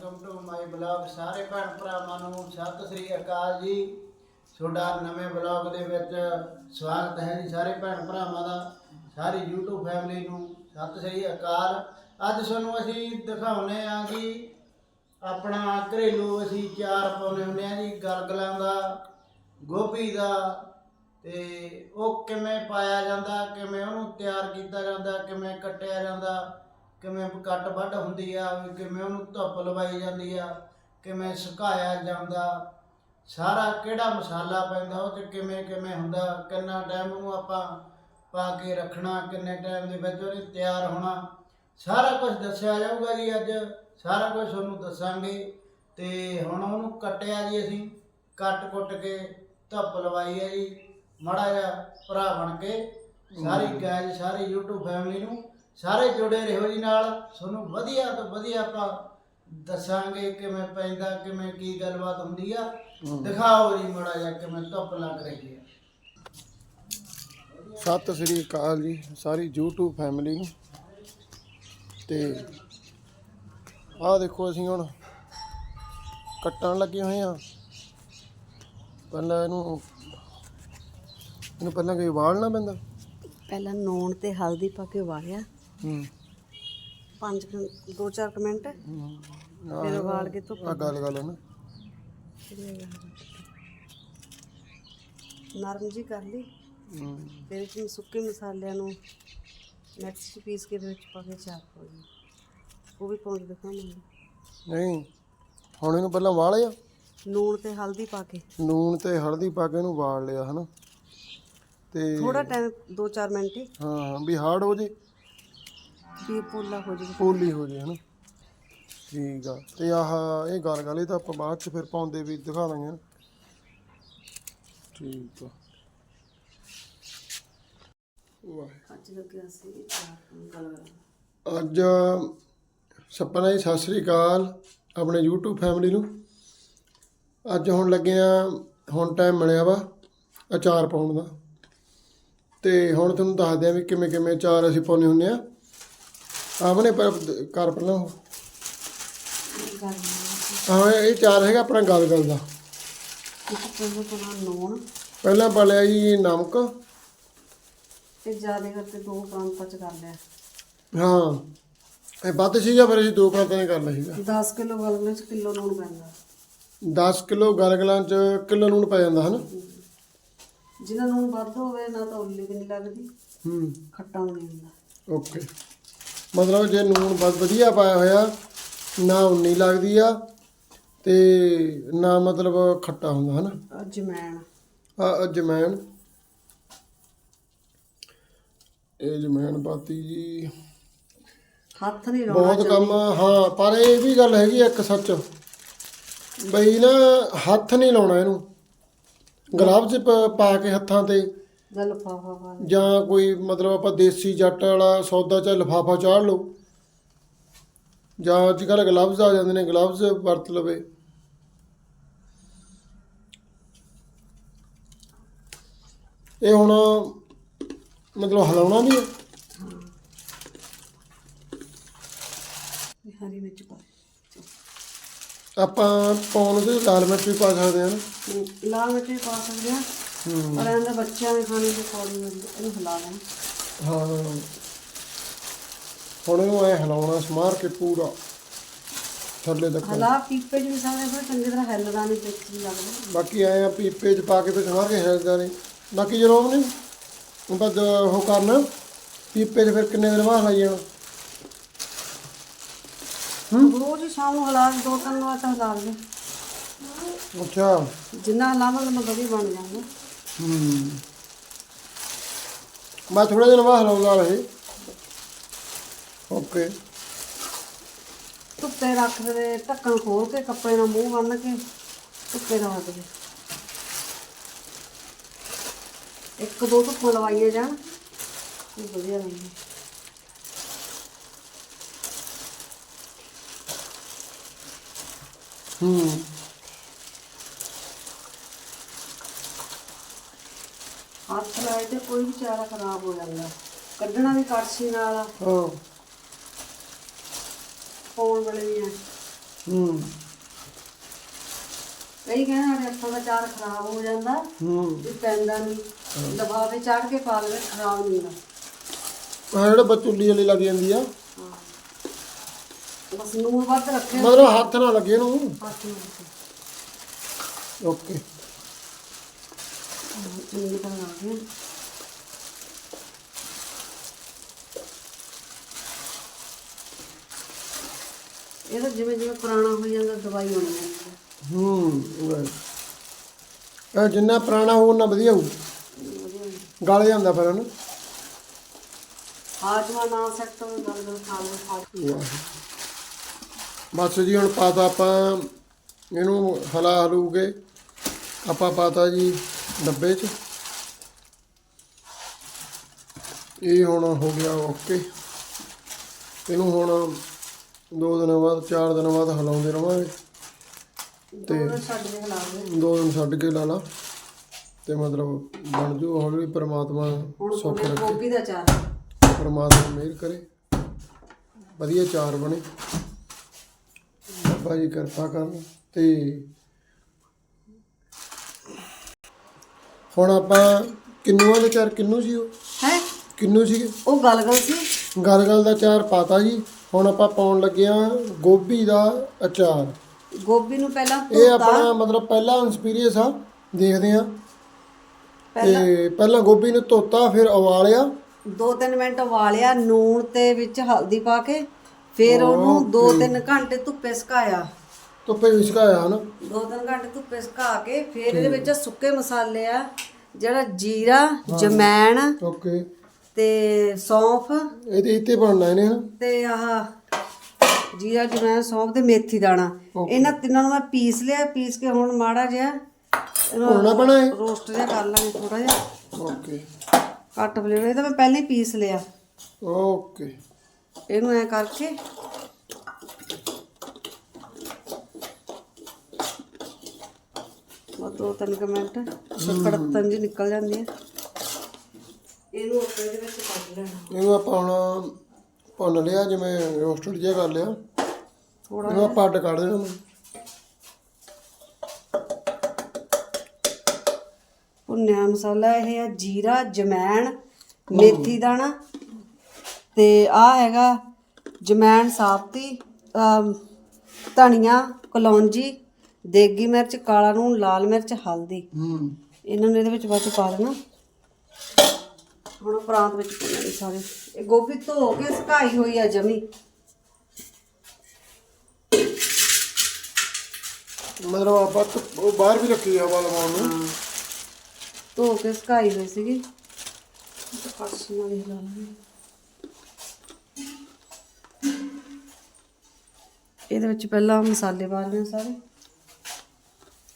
Welcome to my blog, ਸਾਰੇ ਭੈਣ ਭਰਾਵਾਂ ਨੂੰ ਸਤਿ ਸ੍ਰੀ ਅਕਾਲ ਜੀ। ਤੁਹਾਡਾ ਨਵੇਂ ਬਲੌਗ ਦੇ ਵਿੱਚ ਸਵਾਗਤ ਹੈ ਜੀ ਸਾਰੇ ਭੈਣ ਭਰਾਵਾਂ ਦਾ, ਸਾਰੀ YouTube ਫੈਮਿਲੀ ਨੂੰ ਸਤਿ ਸ੍ਰੀ ਅਕਾਲ। ਅੱਜ ਤੁਹਾਨੂੰ ਅਸੀਂ ਦਿਖਾਉਨੇ ਆ ਜੀ, ਆਪਣਾ ਘਰੇਲੂ ਅਸੀਂ ਚਾਰ ਪਾਉਨੇ ਹੁੰਦੇ ਆ ਜੀ, ਗਲਗਲਾਂ ਦਾ, ਗੋਭੀ ਦਾ, ਤੇ ਉਹ ਕਿਵੇਂ ਪਾਇਆ ਜਾਂਦਾ, ਕਿਵੇਂ ਉਹਨੂੰ ਤਿਆਰ ਕੀਤਾ ਜਾਂਦਾ, ਕਿਵੇਂ ਕੱਟਿਆ ਜਾਂਦਾ ਕਿਵੇਂ ਕੱਟ ਵੱਢ ਹੁੰਦੀ ਆ ਵੀ ਕਿਵੇਂ ਉਹਨੂੰ ਧੁੱਪ ਲਵਾਈ ਜਾਂਦੀ ਆ ਕਿਵੇਂ ਸੁਕਾਇਆ ਜਾਂਦਾ ਸਾਰਾ ਕਿਹੜਾ ਮਸਾਲਾ ਪੈਂਦਾ ਉਹ ਤੇ ਕਿਵੇਂ ਕਿਵੇਂ ਹੁੰਦਾ ਕਿੰਨਾ ਟਾਈਮ ਉਹਨੂੰ ਆਪਾਂ ਪਾ ਕੇ ਰੱਖਣਾ ਕਿੰਨੇ ਟਾਈਮ ਦੇ ਵਿੱਚ ਉਹਨੇ ਤਿਆਰ ਹੋਣਾ ਸਾਰਾ ਕੁਝ ਦੱਸਿਆ ਜਾਊਗਾ ਜੀ ਅੱਜ ਸਾਰਾ ਕੁਝ ਤੁਹਾਨੂੰ ਦੱਸਾਂਗੇ ਤੇ ਹੁਣ ਉਹਨੂੰ ਕੱਟਿਆ ਜੀ ਅਸੀਂ ਕੱਟ ਕੁੱਟ ਕੇ ਧੁੱਪ ਲਵਾਈ ਹੈ ਜੀ ਮੜਾ ਜਿਹਾ ਭਰਾ ਬਣ ਕੇ ਸਾਰੀ ਗੈਜ ਸਾਰੀ YouTube ਫੈਮਿਲੀ ਨੂੰ ਸਾਰੇ ਜੁੜੇ ਰਹੋ ਜੀ ਨਾਲ। ਤੁਹਾਨੂੰ ਵਧੀਆ ਤੋਂ ਵਧੀਆ ਆਪਾਂ ਦੱਸਾਂਗੇ ਕਿਵੇਂ ਪੈਂਦਾ ਕਿਵੇਂ ਕੀ ਗੱਲਬਾਤ ਹੁੰਦੀ ਆ। ਦਿਖਾਓ ਜੀ ਮੜਾ ਜਿਹਾ ਕਿਵੇਂ ਧੁੱਪ ਲੱਗ ਰਹੀ ਹੈ। ਸਤਿ ਸ੍ਰੀ ਅਕਾਲ ਜੀ ਸਾਰੀ YouTube ਫੈਮਿਲੀ ਨੂੰ। ਤੇ ਆਹ ਦੇਖੋ ਅਸੀਂ ਹੁਣ ਕੱਟਣ ਲੱਗੇ ਹੋਏ ਆ ਪਹਿਲਾਂ ਇਹਨੂੰ ਇਹਨੂੰ ਪਹਿਲਾਂ ਕੋਈ ਵਾਲਣਾ ਪੈਂਦਾ? ਪਹਿਲਾਂ ਨੂਣ ਤੇ ਹਲਦੀ ਪਾ ਕੇ ਉਬਾਲਿਆ। ਹੂੰ 5 2-4 ਮਿੰਟ। ਫਿਰ ਉਬਾਲ ਕੇ ਧੁੱਪ ਆ ਗੱਲ ਗੱਲ ਹੈ ਨਾ ਨਰਮ ਜੀ ਕਰ ਲਈ। ਹੂੰ। ਫਿਰ ਇਸ ਵਿੱਚ ਸੁੱਕੇ ਮਸਾਲਿਆਂ ਨੂੰ ਮਿਕਸ ਚ ਪੀਸ ਕੇ ਵਿੱਚ ਪਾ ਕੇ ਚਾਪ ਪਾ ਲਈ। ਉਹ ਵੀ ਪਾਉਂਦੇ ਦਿਖਾਵਾਂਗੇ ਨਹੀਂ ਹੁਣ ਇਹਨੂੰ ਪਹਿਲਾਂ ਵਾਲਿਆ ਨੂਣ ਤੇ ਹਲਦੀ ਪਾ ਕੇ। ਨੂਣ ਤੇ ਹਲਦੀ ਪਾ ਕੇ ਇਹਨੂੰ ਵਾਲ ਲਿਆ ਹਨਾ? ਤੇ ਥੋੜਾ ਟਾਈਮ 2-4 ਮਿੰਟ ਹੀ। ਹਾਂ ਹਾਂ ਵੀ ਹਾਰਡ ਹੋ ਜੇ। ਵੀ ਇਹ ਪੋਲਾ ਹੋ ਜਾਵੇ। ਪੋਲੀ ਹੋ ਜੇ ਹਨਾ? ਠੀਕ ਆ। ਤੇ ਆਹ ਇਹ ਗੱਲ ਗੱਲ ਇਹ ਤਾਂ ਆਪਾਂ ਬਾਅਦ ਚ ਫਿਰ ਪਾਉਂਦੇ ਵੀ ਦਿਖਾ ਦਾਂਗੇ ਠੀਕ ਆ। ਵਾਹ ਅੱਜ ਲੱਗਿਆ ਸੀ? ਚਾਪ ਗਲਗਲਾ ਅੱਜ ਸਪਨਾ ਜੀ ਸਤਿ ਸ੍ਰੀ ਅਕਾਲ ਆਪਣੇ YouTube ਫੈਮਿਲੀ ਨੂੰ। ਅੱਜ ਹੁਣ ਲੱਗੇ ਆ ਹੁਣ ਟਾਈਮ ਮਿਲਿਆ ਵਾ ਅਚਾਰ ਪਾਉਣ ਦਾ। ਤੇ ਹੁਣ ਤੁਹਾਨੂੰ ਦੱਸਦੇ ਆ ਵੀ ਕਿਵੇਂ ਕਿਵੇਂ ਅਚਾਰ ਅਸੀਂ ਪਾਉਨੇ ਹੁੰਨੇ ਆ। ਆਵਨੇ ਪਰ ਕਰ ਪਹਿਲਾਂ। ਹਾਂ ਇਹ ਚਾਰ ਹੈਗਾ ਆਪਣਾ ਗਲ ਗਲ ਦਾ। ਪਹਿਲਾਂ ਪਾ ਲਿਆ ਜੀ ਨਮਕ। ਤੇ ਜ਼ਿਆਦਾ ਕਰਕੇ ਦੋ ਪ੍ਰਾਂਤਾਂ ਚ ਕਰ ਲਿਆ। ਹਾਂ। ਇਹ ਵੱਧ ਸੀਗਾ ਫਿਰ ਅਸੀਂ ਦੋ ਪ੍ਰਾਂਤਾਂ ਨੇ ਕਰ ਲਿਆ ਸੀਗਾ। 10 ਕਿਲੋ ਗਲਗਲੇ ਚ ਕਿਲੋ ਨੂਣ ਪੈਂਦਾ 10 ਕਿਲੋ ਗਲਗਲਾਂ ਚ ਕਿਲੋ ਨੂਣ ਪੈ ਜਾਂਦਾ ਹਨਾ? ਜਿਹਨਾਂ ਨੂਣ ਵੱਧ ਹੋਵੇ ਨਾ ਤਾਂ ਉੱਲੀ ਵੀ ਨਹੀਂ ਲੱਗਦੀ। ਹੂੰ। ਖੱਟਾ ਨਹੀਂ ਹੁੰਦਾ। ਓਕੇ। ਮਤਲਬ ਜੇ ਨੂਣ ਬਹੁਤ ਵਧੀਆ ਪਾਇਆ ਹੋਇਆ ਨਾ ਉਨੀ ਲੱਗਦੀ ਆ ਤੇ ਨਾ ਮਤਲਬ ਖੱਟਾ ਹੁੰਦਾ ਹਨਾ? ਅਜਮੈਣ। ਆ ਅਜਮੈਨ ਇਹ ਅਜਮੈਨ ਪਾਤੀ ਜੀ। ਹੱਥ ਨਹੀਂ ਲਾਉਣਾ ਬਹੁਤ ਕੰਮ ਹਾਂ ਪਰ ਇਹ ਵੀ ਗੱਲ ਹੈਗੀ ਇੱਕ ਸੱਚ। ਬਈ ਨਾ ਹੱਥ ਨਹੀਂ ਲਾਉਣਾ ਇਹਨੂੰ। ਗਲਵਜ਼ ਪ- ਪਾ ਕੇ ਹੱਥਾਂ ਤੇ। ਜਾਂ ਲਫਾਫਾ ਪਾ। ਜਾਂ ਕੋਈ ਮਤਲਬ ਆਪਾਂ ਦੇਸੀ ਜੱਟ ਵਾਲਾ ਸੌਦਾ ਚ ਲਿਫਾਫਾ ਚਾੜ ਲਓ। ਜਾਂ ਅੱਜ ਕੱਲ੍ਹ ਗਲਵਜ਼ ਆ ਜਾਂਦੇ ਨੇ ਗਲਵਜ਼ ਵਰਤ ਲਵੇ। ਇਹ ਹੁਣ ਮਤਲਬ ਹਲਾਉਣਾ ਨਹੀਂ ਹੈ। ਇਹ ਹਰੀ ਮਿਰਚ ਪਾ ਆਪਾਂ ਪਾਉਣ ਦੇ ਲਾਲ ਮਿਰਚ ਵੀ ਪਾ ਸਕਦੇ ਹਾਂ। ਲਾਲ ਮਿਰਚ ਵੀ ਪਾ ਸਕਦੇ ਆ ਪਰ ਇਹਨਾਂ ਬੱਚਿਆਂ ਦੇ ਖਾਣੇ ਦੇ ਹੁੰਦੀ ਇਹਨੂੰ ਹਿਲਾ ਲੈਣਾ ਹਾਂ। ਹੁਣ ਇਹਨੂੰ ਐ ਹਲਾਉਣਾ ਸਮਾਰ ਕੇ ਪੂਰਾ। ਥੱਲੇ ਤੱਕ। ਹਲਾ ਪੀਪੇ ਚ ਵੀ ਸਾਰੇ ਫਿਰ ਚੰਗੀ ਤਰ੍ਹਾਂ ਹਿੱਲਦਾ ਨਹੀਂ ਵਿੱਚ ਨਹੀਂ ਲੱਗਦਾ। ਬਾਕੀ ਆਏ ਆ ਪੀਪੇ ਚ ਪਾ ਕੇ ਤੇ ਸਮਾਰ ਕੇ ਹਿਲਦਾ ਨਹੀਂ ਬਾਕੀ ਜਦੋਂ ਨਹੀਂ ਬਸ ਉਹ ਕਰਨਾ। ਪੀਪੇ ਚ ਫਿਰ ਕਿੰਨੇ ਦਿਨ ਬਾਅਦ ਲਾਈ ਜਾਣਾ। ਰੋਜ਼ ਹੀ ਸ਼ਾਮ ਨੂੰ ਹਲਾ ਦੋ ਤਿੰਨ ਵਾਰ ਤਾਂ ਹਿਲਾ ਲਵੇ ਅੱਛਾ। ਜਿੰਨਾ ਹਲਾਵਾਂਗੇ ਮੈਂ ਵਧੀਆ ਬਣ ਜਾਊਗਾ ਹੂੰ। ਮੈਂ ਥੋੜੇ ਦਿਨ ਬਾਅਦ ਹਲਾਉਂਦਾ ਰਹੇ ਓਕੇ। ਧੁੱਪੇ ਰੱਖ ਦੇ ਢੱਕਣ ਖੋਲ ਕੇ ਕੱਪੜੇ ਨਾਲ ਮੂੰਹ ਬੰਨ ਕੇ ਧੁੱਪੇ ਰੱਖ ਦੇ। ਇੱਕ ਦੋ ਧੁੱਪਾਂ ਲਵਾਈਏ ਜਾਣ। ਇਹ ਵਧੀਆ ਲੱਗਦੀ ਹੂੰ ਹੱਥ ਲਾਏ ਤੇ ਕੋਈ ਵੀ ਚਾਰਾ ਖਰਾਬ ਹੋ ਜਾਂਦਾ। ਕੱਢਣਾ ਵੀ ਕੜਛੀ ਨਾਲ। ਹਾਂ। ਪਾਉਣ ਵੇਲੇ ਵੀ ਆ ਹੂੰ। ਕਈ ਕਹਿੰਦੇ ਸਾਡੇ ਹੱਥਾਂ ਦਾ ਚਾਰ ਖਰਾਬ ਹੋ ਜਾਂਦਾ। ਹੂੰ। ਵੀ ਪੈਂਦਾ ਨਹੀਂ ਲਫਾਫੇ ਚਾੜ ਕੇ ਪਾ ਲਵੇ ਖਰਾਬ ਨਹੀਂ ਹੁੰਦਾ। ਆ ਜਿਹੜਾ ਬਚੁੱਲੀ ਵਾਲੀ ਲੱਗ ਜਾਂਦੀ ਆ। ਬਸ ਨੂਨ ਵੱਧ ਰੱਖੇ ਮਤਲਬ ਹੱਥ ਨਾ ਲੱਗੇ ਇਹਨੂੰ। ਹੱਥ ਨੂੰ ਓਕੇ। ਚੰਗੀ ਤਰ੍ਹਾਂ ਲਾ ਇਹ ਤਾਂ ਜਿਵੇਂ ਜਿਵੇਂ ਪੁਰਾਣਾ ਹੋ ਜਾਂਦਾ ਦਵਾਈ ਇਹ ਜਿੰਨਾ ਪੁਰਾਣਾ ਹੋਊ ਉਨਾ ਵਧੀਆ ਹੋਊ। ਗਲ ਜਾਂਦਾ ਫਿਰ ਉਹਨੂੰ ਹਾਜਮਾ ਨਾ ਸੈੱਟ ਹੋਵੇ ਗੱਲ ਖਾ ਲਓ ਖਾ ਲਓ। ਵਾਹ। ਬਸ ਜੀ ਹੁਣ ਪਾਤਾ ਆਪਾਂ ਇਹਨੂੰ ਹਲਾ ਹਲੂਗੇ। ਆਪਾਂ ਪਾਤਾ ਜੀ ਡੱਬੇ 'ਚ। ਇਹ ਹੁਣ ਹੋ ਗਿਆ ਓਕੇ। ਇਹਨੂੰ ਹੁਣ ਦੋ ਦਿਨਾਂ ਬਾਅਦ ਚਾਰ ਦਿਨਾਂ ਬਾਅਦ ਹਲਾਉਂਦੇ ਰਵਾਂਗੇ। ਛੱਡ ਕੇ ਖਿਲਾ ਦੇ ਦੋ ਦਿਨ ਛੱਡ ਕੇ ਲਾ ਲਾ। ਤੇ ਮਤਲਬ ਬਣ ਜੂ ਹੌਲੀ ਪ੍ਰਮਾਤਮਾ ਸੁੱਖ ਰੱਖੇ। ਗੋਭੀ ਦਾ ਚਾਰ ਪਰਮਾਤਮਾ ਮਿਹਰ ਕਰੇ। ਵਧੀਆ ਚਾਰ ਬਣੇ। ਬਾਬਾ ਜੀ ਕਿਰਪਾ ਕਰਨ। ਤੇ ਹੁਣ ਆਪਾਂ ਕਿੰਨੂਆਂ ਦੇ ਚਾਰ ਕਿੰਨੂ ਸੀ ਉਹ? ਹੈ? ਕਿੰਨੂ ਸੀਗੇ? ਉਹ ਗੱਲ ਗੱਲ ਸੀ। ਗਲ ਗਲ ਦਾ ਚਾਰ ਪਾਤਾ ਜੀ। ਹੁਣ ਆਪਾਂ ਪਾਉਣ ਲੱਗੇ ਆ ਗੋਭੀ ਦਾ ਅਚਾਰ। ਗੋਭੀ ਨੂੰ ਪਹਿਲਾਂ ਇਹ ਆਪਣਾ ਮਤਲਬ ਪਹਿਲਾ ਐਕਸਪੀਰੀਅੰਸ ਆ ਦੇਖਦੇ ਆ ਤੇ ਪਹਿਲਾਂ ਗੋਭੀ ਨੂੰ ਧੋਤਾ ਫਿਰ ਉਬਾਲਿਆ। ਦੋ ਤਿੰਨ ਮਿੰਟ ਉਬਾਲਿਆ ਨੂਣ ਤੇ ਵਿੱਚ ਹਲਦੀ ਪਾ ਕੇ ਫਿਰ ਉਹਨੂੰ 2-3 ਘੰਟੇ ਧੁੱਪੇ ਸੁਕਾਇਆ। ਧੁੱਪੇ ਵਿਸਕਾਇਆ ਹਨਾ? ਦੋ ਤਿੰਨ ਘੰਟੇ ਧੁੱਪੇ ਸੁਕਾ ਕੇ ਫਿਰ ਇਹਦੇ ਵਿੱਚ ਸੁੱਕੇ ਮਸਾਲੇ ਆ ਜਿਹੜਾ ਜੀਰਾ ਜਮੈਣ ਓਕੇ। ਤੇ ਸੌਂਫ ਇਹਦੇ ਇੱਥੇ ਬਣਨਾ ਇਹਨੇ ਹਨਾ। ਤੇ ਆਹ ਜੀਰਾ ਜਮੈਣ ਸੌਂਫ ਤੇ ਮੇਥੀ ਦਾਣਾ। ਇਹਨਾਂ ਤਿੰਨਾਂ ਨੂੰ ਮੈਂ ਪੀਸ ਲਿਆ ਪੀਸ ਕੇ ਹੁਣ ਮਾੜਾ ਜਿਹਾ ਹੋਣਾ ਬਣਾ ਇਹ? ਰੋਸਟ ਜਿਹਾ ਕਰ ਲਾਂਗੇ ਥੋੜਾ ਜਿਹਾ। ਓਕੇ। ਕੱਟ ਫਲੇਵਰ ਇਹ ਤਾਂ ਮੈਂ ਪਹਿਲਾਂ ਹੀ ਪੀਸ ਲਿਆ। ਓਕੇ। ਇਹਨੂੰ ਐ ਕਰਕੇ ਦੋ ਤਿੰਨ ਮਿੰਟ ਕੜਤਨ ਜੀ ਨਿਕਲ ਜਾਂਦੀ ਹੈ। ਇਹਨੂੰ ਆਪਾਂ ਇਹਦੇ ਵਿੱਚ ਕੱਢ ਲੈਣਾ। ਇਹਨੂੰ ਆਪਾਂ ਹੁਣ ਭੁੰਨ ਲਿਆ ਜਿਵੇਂ ਰੋਸਟਡ ਜਿਹਾ ਕਰ ਲਿਆ। ਥੋੜਾ ਇਹਨੂੰ ਆਪਾਂ ਅੱਡ ਕੱਢ ਦੇਣਾ। ਭੁੰਨਿਆ ਮਸਾਲਾ ਇਹ ਹੈ ਜੀਰਾ ਜਮੈਣ ਮੇਥੀ ਦਾਣਾ। ਤੇ ਆ ਹੈਗਾ ਜਮੈਣ ਅਮ, ਧਨੀਆ ਕਲੌਂਜੀ ਦੇਗੀ ਮਿਰਚ ਕਾਲਾ ਨੂਣ ਲਾਲ ਮਿਰਚ ਹਲਦੀ। ਹੂੰ ਇਹਨਾਂ ਨੂੰ ਇਹਦੇ ਵਿੱਚ ਬਾਅਦ ਚ ਪਾ ਦੇਣਾ। ਹੁਣ ਪ੍ਰਾਂਤ ਵਿੱਚ ਪਾਉਣੇ ਸਾਰੇ। ਇਹ ਗੋਭੀ ਧੋ ਕੇ ਸੁਕਾਈ ਹੋਈ ਆ ਜਮੀ। ਮਤਲਬ ਆਪਾਂ ਧੁੱਪ- ਉਹ ਬਾਹਰ ਵੀ ਰੱਖੀ ਆ ਹਵਾ ਲਵਾਉਣ ਨੂੰ। ਧੋ ਕੇ ਸੁਕਾਈ ਹੋਈ ਸੀਗੀ। ਪਾਸੇ ਨਾਲ ਹੀ ਲਾ ਲਾਂਗੇ ਇਹਦੇ ਵਿੱਚ ਪਹਿਲਾਂ ਮਸਾਲੇ ਪਾ ਲੈਣੇ ਸਾਰੇ।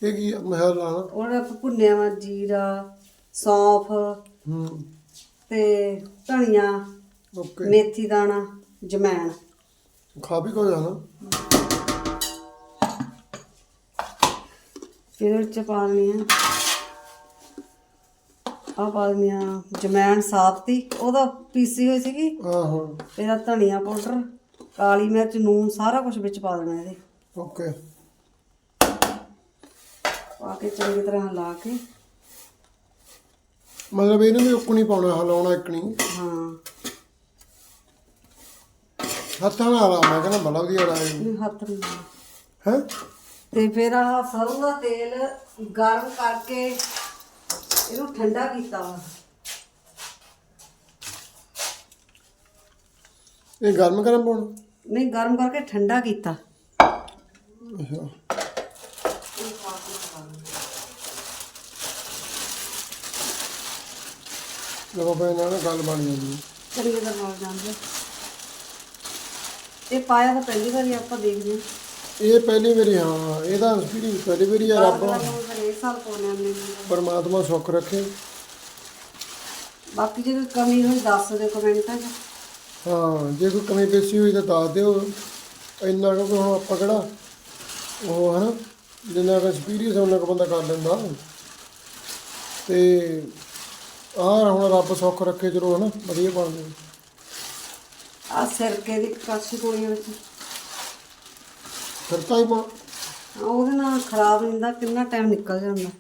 ਇਹ ਕੀ ਆ? ਮਹਿਲ ਲਾਣਾ ਉਹਦਾ ਭੁੰਨਿਆ ਵਾ ਜੀਰਾ ਸੌਂਫ। ਹੂੰ। ਤੇ ਧਨੀਆ ਓਕੇ। ਮੇਥੀ ਦਾਣਾ ਜਮੈਣ। ਖਾ ਵੀ ਕੋ ਜਾਣਾ? ਇਹਦੇ ਵਿੱਚ ਪਾ ਦੇਣੀ ਆ। ਆ ਪਾ ਦੇਣੀ ਆ ਜਮੈਣ ਸਾਬਤੀ। ਉਹਦਾ ਪੀਸੀ ਹੋਈ ਸੀਗੀ। ਆਹੋ। ਇਹਦਾ ਧਨੀਆ ਪਾਊਡਰ ਕਾਲੀ ਮਿਰਚ ਨੂਨ ਸਾਰਾ ਕੁਝ ਵਿੱਚ ਪਾ ਦੇਣਾ ਇਹਦੇ। ਓਕੇ। ਪਾ ਕੇ ਚੰਗੀ ਤਰ੍ਹਾਂ ਹਿਲਾ ਕੇ। ਮਤਲਬ ਇਹਨੂੰ ਵੀ ਉੱਕਣੀ ਪਾਉਣਾ ਹਲਾਉਣਾ ਇੱਕਣੀ ਹਾਂ। ਹੱਥਾਂ ਨਾਲ ਲਾ ਮੈਂ ਕਹਿੰਦਾ ਬੜਾ ਵਧੀਆ ਲਾਇਆ ਇਹਨੂੰ। ਹੱਥ ਲਾ। ਹੈ? ਤੇ ਫਿਰ ਆਹ ਸਰੋਂ ਦਾ ਤੇਲ ਗਰਮ ਕਰਕੇ ਇਹਨੂੰ ਠੰਡਾ ਕੀਤਾ ਵਾ। ਇਹ ਗਰਮ ਗਰਮ ਪਾਉਣਾ? ਨਹੀਂ ਗਰਮ ਕਰਕੇ ਠੰਡਾ ਕੀਤਾ। ਅੱਛਾ। ਲੋ ਬਈ ਨਾਲ ਗੱਲ ਬਣ ਜਾਂਦੀ ਹੈ। ਚੰਗੀ ਤਰ੍ਹਾਂ ਨਾਲ ਜਾਂਦੇ। ਇਹ ਪਾਇਆ ਤਾਂ ਪਹਿਲੀ ਵਾਰੀ ਆਪਾਂ ਦੇਖਦੇ ਹਾਂ। ਇਹ ਪਹਿਲੀ ਵਾਰੀ ਹਾਂ ਇਹਦਾ ਐਕਸਪੀਰੀਅੰਸ ਪਹਿਲੀ ਵਾਰੀ ਆ ਰੱਬ ਇਹ ਸਾਲ ਪਾਉਣੇ ਆਉਂਦੇ ਨੇ। ਪਰਮਾਤਮਾ ਸੁੱਖ ਰੱਖੇ। ਬਾਕੀ ਜੇ ਕੋਈ ਕਮੀ ਹੋਈ ਦੱਸ ਦਿਓ ਕਮੈਂਟਾਂ 'ਚ। ਹਾਂ ਜੇ ਕੋਈ ਕਮੀ ਪੇਸ਼ੀ ਹੋਈ ਤਾਂ ਦੱਸ ਦਿਓ। ਇੰਨਾ ਕੁ ਹੁਣ ਆਪਾਂ ਕਿਹੜਾ ਉਹ ਹਨਾ ਜਿੰਨਾ ਕੁ ਐਕਸਪੀਰੀਅੰਸ ਉਹਨਾਂ ਕੁ ਬੰਦਾ ਕਰ ਲੈਂਦਾ। ਤੇ ਆਹ ਹੁਣ ਰੱਬ ਸੁੱਖ ਰੱਖੇ ਚਲੋ ਹਨਾ ਵਧੀਆ ਬਣ ਜਾਵੇ ਆ ਸਿਰਕੇ ਦੀ ਕਾਸ਼ੀ ਕੋਲੀ ਵਿੱਚ ਫਿਰ ਤਾਂ ਹੀ ਪਾਉਣਾ ਉਹਦੇ ਨਾਲ ਖਰਾਬ ਨਹੀਂ ਹੁੰਦਾ ਕਿੰਨਾ ਟਾਈਮ ਨਿਕਲ ਜਾਂਦਾ।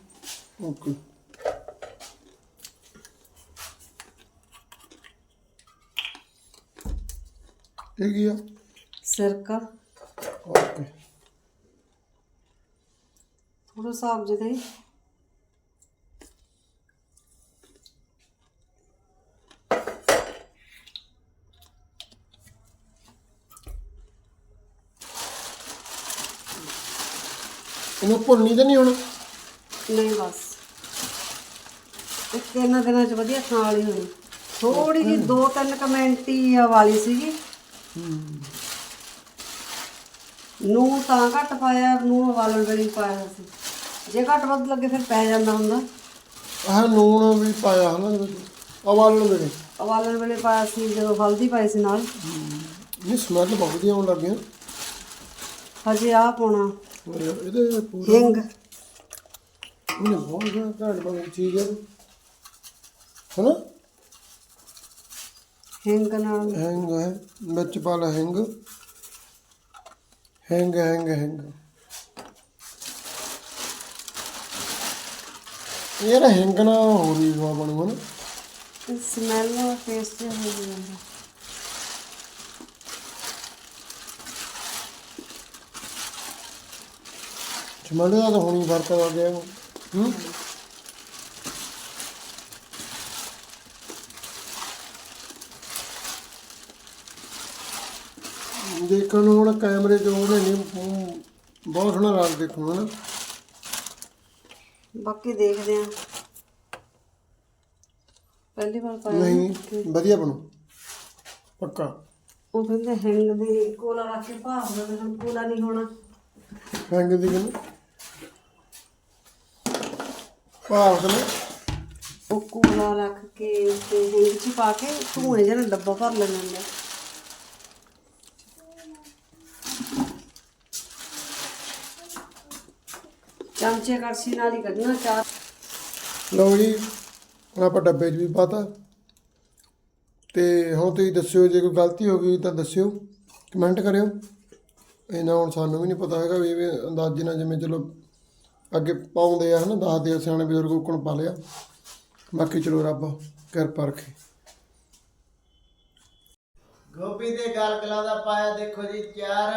ਓਕੇ। ਇਹ ਕੀ ਆ? ਸਿਰਕਾ ਓਕੇ। ਥੋੜਾ ਸਾਬ ਜਿਹੇ ਦੇ। ਭੁੰਨੀ ਤਾਂ ਨਹੀਂ ਹੁਣ? ਨਹੀਂ ਬਸ। ਇੱਕ ਇਹਨਾਂ ਦਿਨਾਂ ਚ ਵਧੀਆ ਖਾਣ ਵਾਲੀ ਹੋਣੀ ਥੋੜੀ ਦੋ ਤਿੰਨ ਕਮੈਂਟ ਹੀ ਆ ਵਾਲੀ ਸੀਗੀ। ਨੂੰ ਤਾਂ ਘੱਟ ਪਾਇਆ ਨੂੰ ਵਾਲਣ ਵੇਲੇ ਪਾਇਆ ਸੀ। ਜੇ ਘੱਟ ਵੱਧ ਲੱਗੇ ਫਿਰ ਪੈ ਜਾਂਦਾ ਹੁੰਦਾ। ਆਹ ਨੂਣ ਵੀ ਪਾਇਆ ਹਨਾ ਇਹਦੇ ਵਿੱਚ ਉਬਾਲਣ ਵੇਲੇ। ਉਬਾਲਣ ਵੇਲੇ ਪਾਇਆ ਸੀ ਜਦੋਂ ਹਲਦੀ ਪਾਈ ਸੀ ਨਾਲ। ਇਹ ਸਮੈਲ ਬਹੁਤ ਵਧੀਆ ਆਉਣ ਲੱਗ ਹਜੇ ਆ ਪਾਉਣਾ। ਇਹਦੇ ਪੂਰਾ ਹਿੰਗ। ਇਹਨੇ ਬਹੁਤ ਜ਼ਿਆਦਾ ਘੈਂਟ ਬਣੀ ਚੀਜ਼ ਹੈ ਹਨਾ? ਹਿੰਗ ਨਾਲ। ਹੈਂਗ ਹੈ ਵਿੱਚ ਪਾ ਲਾ ਹੈਂਗ। ਹੈਂਗ ਹੈਂਗ ਹੈਂਗ। ਇਹ ਹੈਂਗ ਨਾ ਹੋਰ ਵੀ ਨਾ। ਸਮੈਲ ਟੇਸਟ ਹੋ ਜਾਂਦਾ। ਦਾ ਤਾਂ ਹੁਣੀ ਫ਼ਰਕ ਆ ਗਿਆ ਹੂੰ? ਦੇਖਣ ਨੂੰ ਹੁਣ ਕੈਮਰੇ 'ਚ ਉਹਨੇ ਨਹੀਂ ਬਹੁਤ ਸੋਹਣਾ ਰੰਗ ਦੇਖੂ ਹਨਾ ਬਾਕੀ ਦੇਖਦੇ ਆ ਪਹਿਲੀ ਵਾਰ ਪਾਇਆ ਨਹੀਂ ਵਧੀਆ ਬਣੂ। ਪੱਕਾ। ਉਹ ਕਹਿੰਦੇ ਹਿੰਗ ਦੀ ਕੋਲਾ ਰੱਖ ਕੇ ਭਾਫ ਦਾ ਕੋਲਾ ਨਹੀਂ ਹੋਣਾ। ਹੈਂਗ ਦੀ ਕਿਨੂੰ ਭਾਵ ਕਨੇ ਉਹ ਕੋਲਾ ਰੱਖ ਕੇ ਤੇ ਹਿੰਗ ਚ ਪਾ ਕੇ ਧੂਏ ਜਿਹੇ ਨਾਲ ਡੱਬਾ ਭਰ ਲੈਣਾ ਹੁੰਦਾ। ਚਮਚੇ ਕੜਛੀ ਨਾਲ ਹੀ ਕੱਢਣਾ, ਚਾਰ। ਲਓ ਜੀ, ਹੁਣ ਆਪਾਂ ਡੱਬੇ 'ਚ ਵੀ ਪਾਤਾ ਤੇ। ਹੁਣ ਤੁਸੀਂ ਦੱਸਿਓ, ਜੇ ਕੋਈ ਗਲਤੀ ਹੋ ਗਈ ਤਾਂ ਦੱਸਿਓ ਕਮੈਂਟ ਕਰਿਓ। ਇਹਨਾਂ ਹੁਣ ਸਾਨੂੰ ਵੀ ਨਹੀਂ ਪਤਾ ਹੈਗਾ ਵੀ ਇਹ ਅੰਦਾਜ਼ੇ ਨਾਲ ਜਿਵੇਂ ਚਲੋ ਅੱਗੇ ਪਾਉਂਦੇ ਆ ਹਨਾ, ਦੱਸਦੇ ਆ ਸਿਆਣੇ ਬਜ਼ੁਰਗ ਕੋਲ ਪਾ ਲਿਆ। ਬਾਕੀ ਚਲੋ ਰੱਬ ਕਿਰਪਾ ਰੱਖੇ। ਗੋਪੀ ਦੇ ਗਲਗਲਾਂ ਦਾ ਪਾਇਆ ਦੇਖੋ ਜੀ ਚਾਰ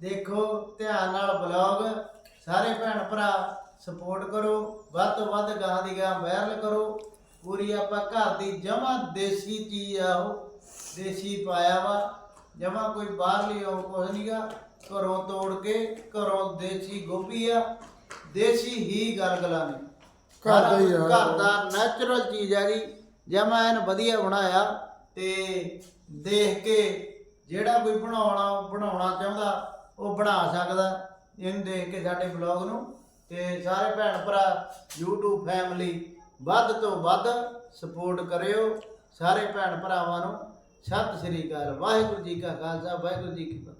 ਦੇਖੋ, ਧਿਆਨ ਨਾਲ ਬਲੌਗ। ਸਾਰੇ ਭੈਣ ਭਰਾ ਸਪੋਰਟ ਕਰੋ, ਵੱਧ ਤੋਂ ਵੱਧ ਗਾਂ ਦੀ ਗਾਂ ਵਾਇਰਲ ਕਰੋ। ਪੂਰੀ ਆਪਾਂ ਘਰ ਦੀ ਜਮਾ ਦੇਸੀ ਚੀਜ਼ ਆ ਉਹ, ਦੇਸੀ ਪਾਇਆ ਵਾ। ਜਮਾ ਕੋਈ ਬਾਹਰਲੀ ਉਹ ਕੁਝ ਨਹੀਂਗਾ ਘਰੋਂ ਤੋੜ ਕੇ, ਘਰੋਂ ਦੇਸੀ ਗੋਭੀ ਆ। ਦੇਸੀ ਹੀ ਗਲਗਲਾਂ ਨੇ। ਘਰ ਦਾ ਹੀ ਆ। ਘਰ ਦਾ ਨੈਚੁਰਲ ਚੀਜ਼ ਹੈਗੀ ਜਮਾ ਐਨ ਵਧੀਆ ਬਣਾਇਆ ਤੇ ਦੇਖ ਕੇ ਜਿਹੜਾ ਕੋਈ ਬਣਾਉਣਾ ਬਣਾਉਣਾ ਚਾਹੁੰਦਾ ਉਹ ਬਣਾ ਸਕਦਾ। ਇਹਨੂੰ ਦੇਖ ਕੇ ਸਾਡੇ ਬਲੌਗ ਨੂੰ ਤੇ ਸਾਰੇ ਭੈਣ ਭਰਾ YouTube ਫੈਮਿਲੀ ਵੱਧ ਤੋਂ ਵੱਧ ਸਪੋਰਟ ਕਰਿਓ। ਸਾਰੇ ਭੈਣ ਭਰਾਵਾਂ ਨੂੰ ਸਤਿ ਸ੍ਰੀ ਅਕਾਲ। ਵਾਹਿਗੁਰੂ ਜੀ ਕਾ ਖਾਲਸਾ ਵਾਹਿਗੁਰੂ ਜੀ ਕੀ ਫਤਿਹ।